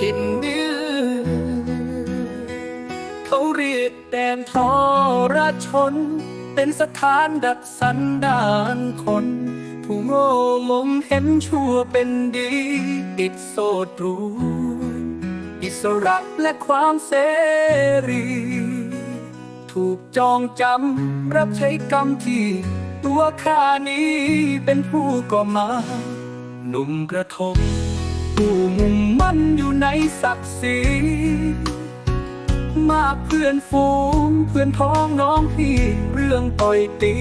ถิ่นนี้อเขาเรียกแดนทรชน เป็นสถานดัดสันดานคน ผู้โง่หลงเห็นชั่วเป็นดี ติดโซตรูอิสระและความเสรี ถูกจองจำ รับใช้กรรมที่ ตัวข้านี้เป็นผู้ก่อมา หนุ่มกระทง ผู้มุ่งมั่นอยู่ในศักดิ์ศรีมาเพื่อนฝูงเพื่อนพ้องน้องพี่เรื่องต่อยตี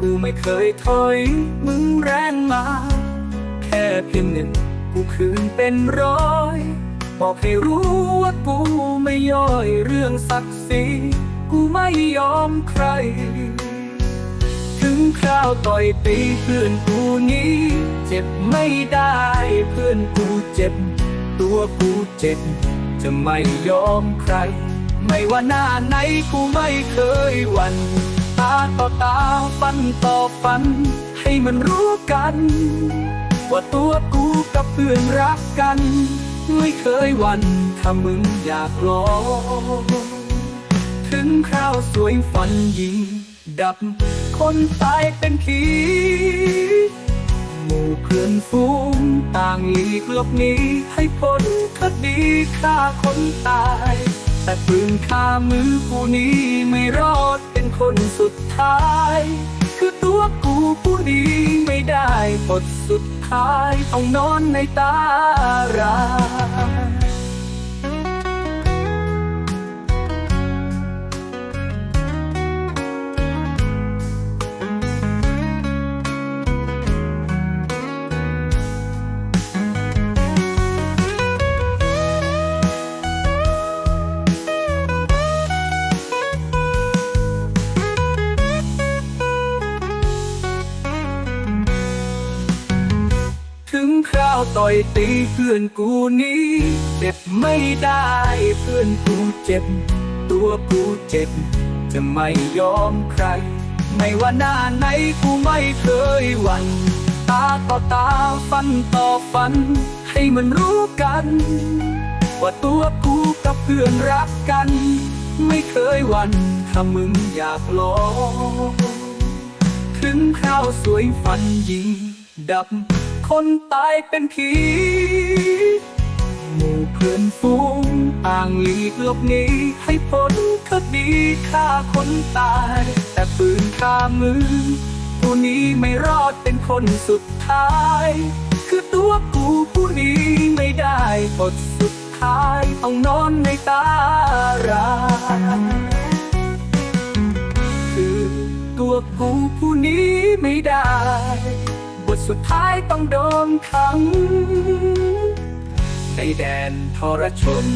กูไม่เคยถอย มึงแรงมา แค่เพียงหนึ่งกูคืนเป็นร้อยบอกให้รู้ว่ากูไม่ย่อยเรื่องศักดิ์ศรีกูไม่ยอมใคร คราวต่อยตีเพื่อนกูนี้ เจ็บไม่ได้เพื่อนกูเจ็บ ตัวกูเจ็บ จะไม่ยอมใคร ไม่ว่าหน้าไหนกูไม่เคยหวั่นตาต่อตาฟันต่อฟัน ให้มันรู้กัน ว่าตัวกูกับเพื่อนรักกัน ไม่เคยหวั่นถ้ามึงอยากลองถึงคราวสวยฟันยิง ดับ คนตายเป็นผีหมู่เพื่อนฝูงต่างหลีกลบหนีให้พ้นคดีฆ่าคนตาย แต่ปืนฆ่ามือผู้นี้ไม่รอดเป็นคนสุดท้าย คือตัวกูผู้นี้ไม่ได้บทสุดท้ายต้องนอนในตารา ต่อยตีเพื่อนกูนี้เจ็บไม่ได้เพื่อนกูเจ็บ ตัวกูเจ็บ จะไม่ยอมใคร ไม่ว่าหน้าไหนกูไม่เคยหวั่นตาต่อตาฟันต่อฟัน ให้มันรู้กัน ว่าตัวกูกับเพื่อนรักกัน ไม่เคยหวั่นถ้ามึงอยากลองถึงคราวสวยฟันยิงดับ คนตายเป็นผีหมู่เพื่อนฝูงต่างหลีกหลบหนีให้พ้นคดีฆ่าคนตาย แต่ปืนฆ่ามือผู้นี้ไม่รอดเป็นคนสุดท้าย คือตัวกูผู้นี้ไม่ได้บทสุดท้ายต้องนอนในตาราคือตัวกูผู้นี้ไม่ได้ สุดท้ายต้องโดนขังในแดนทรชน